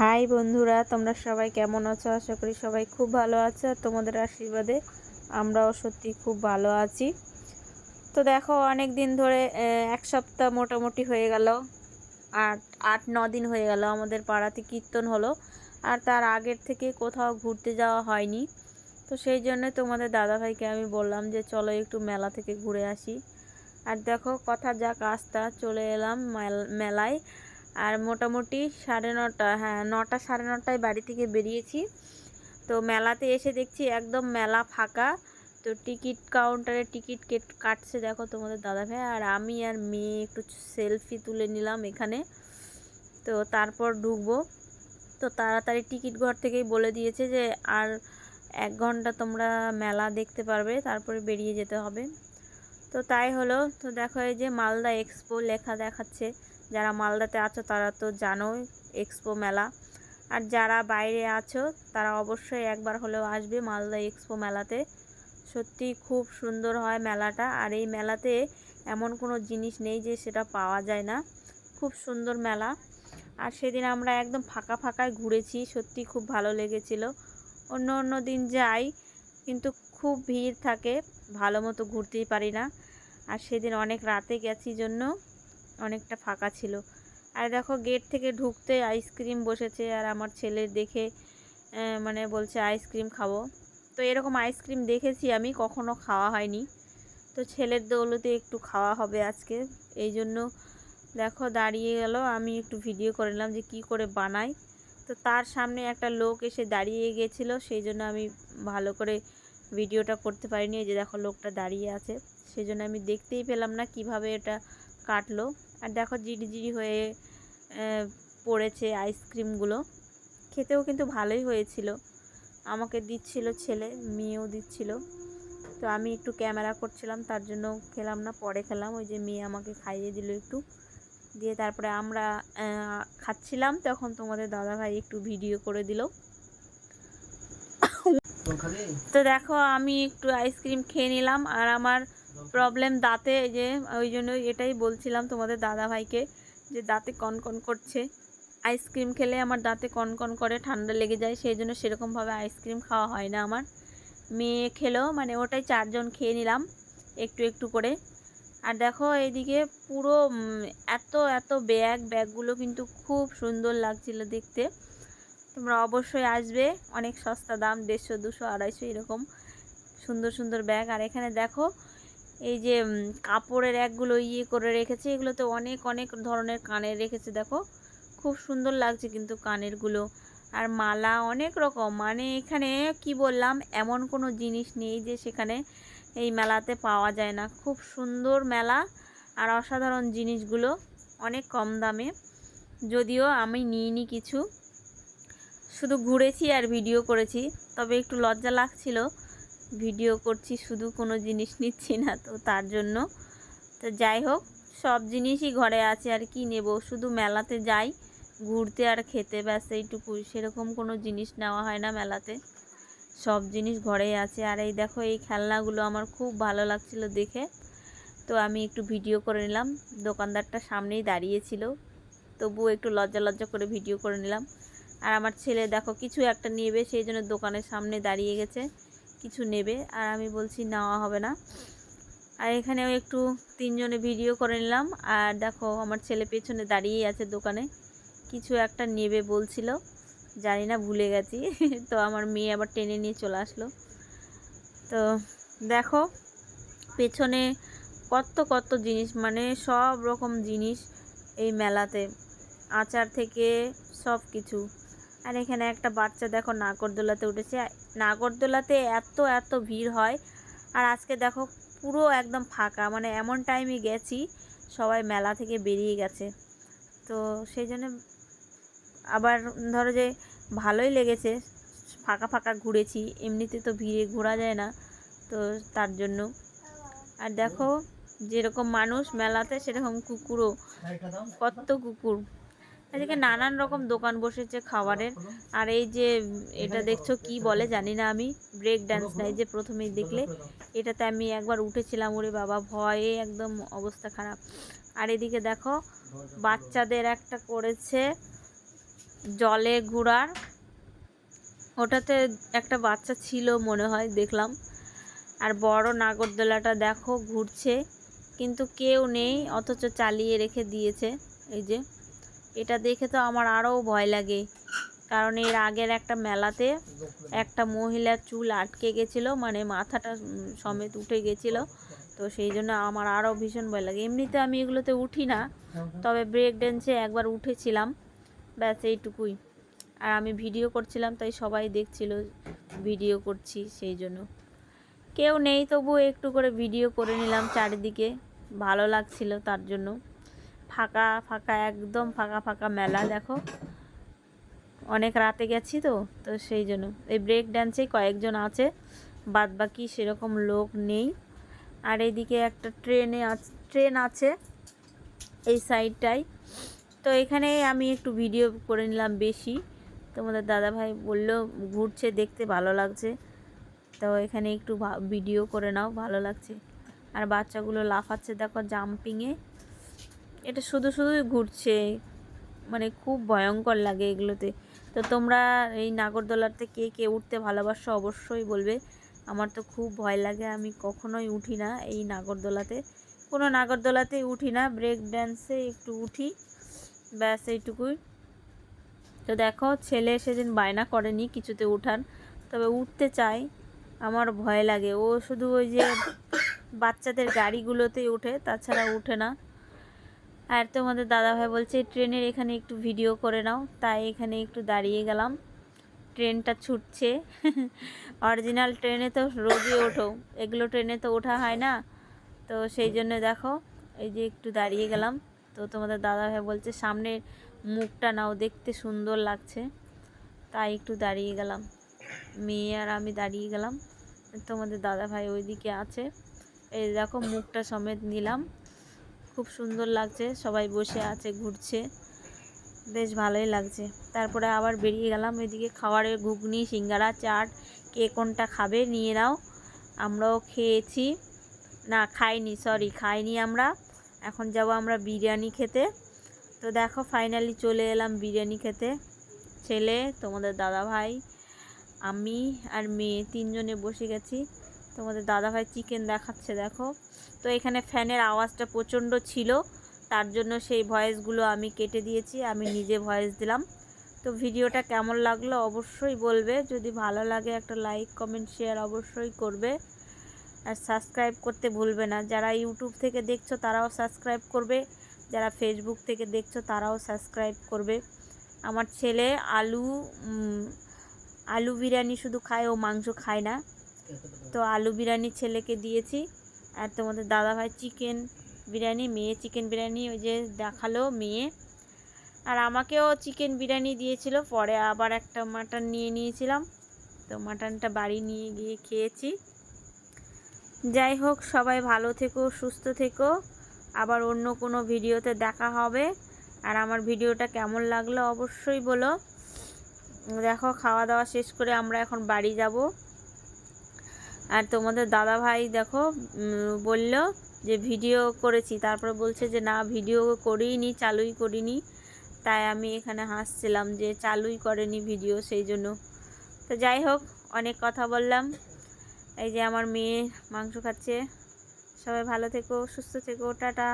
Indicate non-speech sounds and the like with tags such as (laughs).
High বন্ধুরা, তোমরা সবাই কেমন আছো? আশা করি সবাই খুব ভালো আছো আর তোমাদের আশীর্বাদে আমরাও সত্যি খুব ভালো আছি। তো দেখো অনেক দিন ধরে এক সপ্তাহ মোটামুটি হয়ে গেল। আট আট, ন দিন হয়ে গেল আমাদের পাড়াতে কীর্তন হলো আর তার আগের থেকে কোথাও ঘুরতে যাওয়া হয়নি। তো সেই জন্য তোমাদের দাদাভাইকে আমি বললাম যে, চলো একটু মেলা থেকে ঘুরে আসি। আর দেখো, কথা যাক, আস্তা চলে এলাম মেল- মেলায়। আর মোটামুটি সাড়ে নটা হ্যাঁ নটা সাড়ে নটায় বাড়ি থেকে বেরিয়েছি। তো মেলাতে এসে দেখছি একদম মেলা ফাঁকা। তো টিকিট কাউন্টারে টিকিট কেট কাটছে দেখো তোমাদের দাদা ভাই আর আমি আর মেয়ে একটু সেলফি তুলে নিলাম এখানে। তো তারপর ঢুকবো। তো তাড়াতাড়ি টিকিট ঘর থেকেই বলে দিয়েছে যে, আর এক ঘণ্টা তোমরা মেলা দেখতে পারবে, তারপরে বেরিয়ে যেতে হবে। তো তাই হলো। তো দেখো এই যে মালদা এক্সপো লেখা দেখাচ্ছে। যারা মালদাতে আছো তারা তো জানোই এক্সপো মেলা। আর যারা বাইরে আছো, তারা অবশ্যই একবার হলেও আসবে মালদা এক্সপো মেলাতে। সত্যি খুব সুন্দর হয় মেলাটা, আর এই মেলাতে এমন কোনো জিনিস নেই যে সেটা পাওয়া যায় না। খুব সুন্দর মেলা। আর সেদিন আমরা একদম ফাঁকা ফাঁকায় ঘুরেছি, সত্যি খুব ভালো লেগেছিল। অন্য অন্য দিন যাই, কিন্তু খুব ভিড় থাকে, ভালো মতো ঘুরতেই পারি না। আর সেদিন অনেক রাতে গেছি জন্য অনেকটা ফাঁকা ছিল। আর দেখো গেট থেকে ঢুকতে আইসক্রিম বসেছে আর আমার ছেলে দেখে মানে বলছে আইসক্রিম খাব। তো এরকম আইসক্রিম দেখেছি আমি, কখনো খাওয়া হয়নি। তো ছেলের দৌলতে একটু খাওয়া হবে আজকে। এই জন্য দেখো দাঁড়িয়ে গেল, আমি একটু ভিডিও করে নিলাম যে কি করে বানাই। তো তার সামনে একটা লোক এসে দাঁড়িয়ে গেছিল, সেই জন্য আমি ভালো করে ভিডিওটা করতে পারিনি। যে দেখো লোকটা দাঁড়িয়ে আছে, সেই জন্য আমি দেখতেই পেলাম না কীভাবে এটা কাটলো। আর দেখো জিডি জিডি হয়ে পড়েছে আইসক্রিমগুলো। খেতেও কিন্তু ভালোই হয়েছিল। আমাকে দিচ্ছিল ছেলে মেয়েও দিচ্ছিল। তো আমি একটু ক্যামেরা করছিলাম তার জন্য খেলাম না পরে খেলাম। ওই যে মেয়ে আমাকে খাইয়ে দিল একটু। দিয়ে তারপরে আমরা খাচ্ছিলাম তখন তোমাদের দাদাভাই একটু ভিডিও করে দিল। তো দেখো আমি একটু আইসক্রিম খেয়ে নিলাম আর আমার প্রবলেম দাঁতে যে, ওই জন্য এটাই বলছিলাম তোমাদের দাদাভাইকে যে দাঁতে কনকন করছে। আইসক্রিম খেলে আমার দাঁতে কনকন করে, ঠান্ডা লেগে যায়, সেই জন্য সেরকমভাবে আইসক্রিম খাওয়া হয় না আমার। মেয়ে খেলো মানে ওটাই চারজন খেয়ে নিলাম, একটু একটু করে। আর দেখো এইদিকে পুরো এত এত ব্যাগ ব্যাগগুলো কিন্তু খুব সুন্দর লাগছিল দেখতে। তোমরা অবশ্যই আসবে, অনেক সস্তা দাম, দেড়শো, দুশো, আড়াইশো, এরকম। সুন্দর সুন্দর ব্যাগ আর এখানে দেখো এই যে কাপড়ের একগুলো ইয়ে করে রেখেছে। এগুলোতে অনেক অনেক ধরনের কানের রেখেছে, দেখো। খুব সুন্দর লাগছে কিন্তু কানেরগুলো। আর মালা অনেক রকম। মানে এখানে কি বললাম, এমন কোনো জিনিস নেই যে সেখানে এই মেলাতে পাওয়া যায় না। খুব সুন্দর মেলা আর অসাধারণ জিনিসগুলো, অনেক কম দামে। যদিও আমি নিইনি কিছু। শুধু ঘুরেছি আর ভিডিও করেছি। তবে একটু লজ্জা লাগছিল। ভিডিও করছি, শুধু কোনো জিনিস নিচ্ছি না তো তার জন্য। তো যাই হোক, সব জিনিসই ঘরে আছে আর কি নেব। শুধু মেলাতে যাই, ঘুরতে আর খেতে, ব্যাস এইটুকু। সেরকম কোনো জিনিস নেওয়া হয় না মেলাতে। সব জিনিস ঘরেই আছে। আর এই দেখো, এই খেলনাগুলো আমার খুব ভালো লাগছিল দেখে। তো আমি একটু ভিডিও করে নিলাম। দোকানদারটা সামনেই দাঁড়িয়েছিল। তবুও একটু লজ্জা লজ্জা করে ভিডিও করে নিলাম। আর আমার ছেলে দেখো, কিছু একটা নেবে, সেই জন্য দোকানের সামনে দাঁড়িয়ে গেছে। কিছু নেবে, আর আমি বলছি নেওয়া হবে না। আর এখানেও একটু তিনজনে ভিডিও করে নিলাম। আর দেখো, আমার ছেলে পেছনে দাঁড়িয়েই আছে দোকানে। কিছু একটা নেবে বলছিল। জানি না, ভুলে গেছি। (laughs) তো আমার মেয়ে আবার টেনে নিয়ে চলে আসলো। তো দেখো, পেছনে কত কত জিনিস মানে সব রকম জিনিস এই মেলাতে। আচার থেকে সব কিছু আর এখানে একটা বাচ্চা দেখো নাগরদোলাতে উঠেছে। নাগরদোলাতে এত এত ভিড় হয়। আর আজকে দেখো পুরো একদম ফাঁকা মানে এমন টাইমে গেছি, সবাই মেলা থেকে বেরিয়ে গেছে। তো সেই জন্য আবার ধরো যে ভালোই লেগেছে, ফাঁকা ফাঁকা ঘুরেছি, এমনিতে তো ভিড়ে ঘোরা যায় না, তো তার জন্য। আর দেখো যেরকম মানুষ মেলাতে, সেরকম কুকুরও, কত কুকুর। এদিকে নানান রকম দোকান বসেছে খাবারের। আর এই যে, এটা দেখছ কি বলে জানি না আমি ব্রেক ডান্স নাই যে প্রথমেই দেখলে। এটাতে আমি একবার উঠেছিলাম, ওরে বাবা, ভয়ে একদম অবস্থা খারাপ। আর এদিকে দেখো, বাচ্চাদের একটা করেছে জলে ঘোরার ওটাতে একটা বাচ্চা ছিল মনে হয়, দেখলাম। আর বড় নাগরদোলাটা দেখো, ঘুরছে। কিন্তু কেউ নেই, অথচ চালিয়ে রেখে দিয়েছে, এই যে। এটা দেখে তো আমার আরও ভয় লাগে। কারণ এর আগের একটা মেলাতে একটা মহিলার চুল আটকে গেছিল মানে মাথাটা সমেত উঠে গেছিল। তো সেই জন্য আমার আরও ভীষণ ভয় লাগে। এমনিতে আমি এগুলোতে উঠি না, তবে ব্রেক ড্যান্সে একবার উঠেছিলাম। ব্যাস, এইটুকুই। আর আমি ভিডিও করছিলাম, তাই সবাই দেখছিল ভিডিও করছি সেই জন্য। কেউ নেই তবু একটু করে ভিডিও করে নিলাম চারিদিকে। ভালো লাগছিল তার জন্য। ফাঁকা ফাঁকা, একদম ফাঁকা ফাঁকা মেলা, দেখো। অনেক রাতে গেছি তো তো সেই জন্য। এই ব্রেক ড্যান্সে কয়েকজন আছে বাদ বাকি সেরকম লোক নেই। আর এদিকে একটা ট্রেনে ট্রেন আছে এই সাইডটাই তো এখানে আমি একটু ভিডিও করে নিলাম বেশি। তোমাদের দাদাভাই বলল, ঘুরছে, দেখতে ভালো লাগছে। তো এখানে একটু ভিডিও করে নাও, ভালো লাগছে। আর বাচ্চাগুলো লাফাচ্ছে, দেখো জাম্পিংয়ে এটা শুধু শুধুই ঘুরছে মানে খুব ভয়ঙ্কর লাগে এগুলোতে। তো তোমরা এই নাগরদোলাতে কে কে উঠতে ভালোবাসো অবশ্যই বলবে। আমার তো খুব ভয় লাগে, আমি কখনোই উঠি না এই নাগরদোলাতে। কোনো নাগরদোলাতেই উঠি না ব্রেক ড্যান্সে একটু উঠি, ব্যাস এইটুকুই। তো দেখো, ছেলে সেদিন বায়না করেনি কিছুতে উঠান তবে উঠতে চায়, আমার ভয় লাগে। ও শুধু ওই যে বাচ্চাদের গাড়িগুলোতেই উঠে, তাছাড়া উঠে না। আর তোমাদের দাদাভাই বলছে, ট্রেনের এখানে একটু ভিডিও করে নাও। তাই এখানে একটু দাঁড়িয়ে গেলাম। ট্রেনটা ছুটছে। (laughs) অরিজিনাল ট্রেনে তো রোজই ওঠো। এগুলো ট্রেনে তো ওঠা হয় না। তো সেই জন্য দেখো, এই যে একটু দাঁড়িয়ে গেলাম। তো তোমাদের দাদাভাই বলছে, সামনের মুখটা নাও, দেখতে সুন্দর লাগছে। তাই একটু দাঁড়িয়ে গেলাম। মেয়ে আর আমি দাঁড়িয়ে গেলাম। তোমাদের দাদাভাই ওইদিকে আছে। এই দেখো, মুখটা সমেত নিলাম। খুব সুন্দর লাগছে। সবাই বসে আছে, ঘুরছে। বেশ ভালোই লাগছে। তারপরে আবার বেরিয়ে গেলাম এদিকে খাবারের ঘুগনি, সিঙ্গারা, চাট, কে কোনটা খাবে নিয়ে নাও। আমরাও খেয়েছি। না, খাইনি সরি খাইনি আমরা। এখন যাব আমরা বিরিয়ানি খেতে। তো দেখো ফাইনালি চলে এলাম বিরিয়ানি খেতে। ছেলে, তোমাদের দাদা ভাই আমি আর মেয়ে তিনজনে বসে গেছি। তোমাদের দাদা ভাই চিকেন দেখাচ্ছে, দেখো। তো এখানে ফ্যানের আওয়াজটা প্রচণ্ড ছিল, তার জন্য সেই ভয়েসগুলো আমি কেটে দিয়েছি, আমি নিজে ভয়েস দিলাম। তো ভিডিওটা কেমন লাগল অবশ্যই বলবে, যদি ভালো লাগে একটা লাইক কমেন্ট শেয়ার অবশ্যই করবে। আর সাবস্ক্রাইব করতে ভুলবে না, যারা ইউটিউব থেকে দেখছ তারাও সাবস্ক্রাইব করবে, যারা ফেসবুক থেকে দেখছ তারাও সাবস্ক্রাইব করবে। আমার ছেলে আলু আলু বিরিয়ানি শুধু খায়, ও মাংস খায় না। তো আলু বিরিয়ানি ছেলেকে দিয়েছি আর তোমাদের দাদাভাই চিকেন বিরিয়ানি, মেয়ে চিকেন বিরিয়ানি, ওই যে দেখাল মেয়ে। আর আমাকেও চিকেন বিরিয়ানি দিয়েছিল, পরে আবার একটা মাটন নিয়ে নিয়েছিলাম। তো মাটনটা বাড়ি নিয়ে গিয়ে খেয়েছি। যাই হোক, সবাই ভালো থেকো, সুস্থ থেকো। আবার অন্য কোনো ভিডিওতে দেখা হবে। আর আমার ভিডিওটা কেমন লাগল অবশ্যই বলো। দেখো, খাওয়া দাওয়া শেষ করে আমরা এখন বাড়ি যাব। আর তোমাদের দাদা ভাই দেখো বলল যে ভিডিও করেছি। তারপরে বলছে যে, না, ভিডিও করিনি, চালুই করিনি। তাই আমি এখানে হাসছিলাম যে, চালুই করেনি ভিডিও, সেই জন্য। তো যাই হোক, অনেক কথা বললাম। এই যে আমার মেয়ে মাংস খাচ্ছে। সবাই ভালো থেকো, সুস্থ থেকো, টাটা।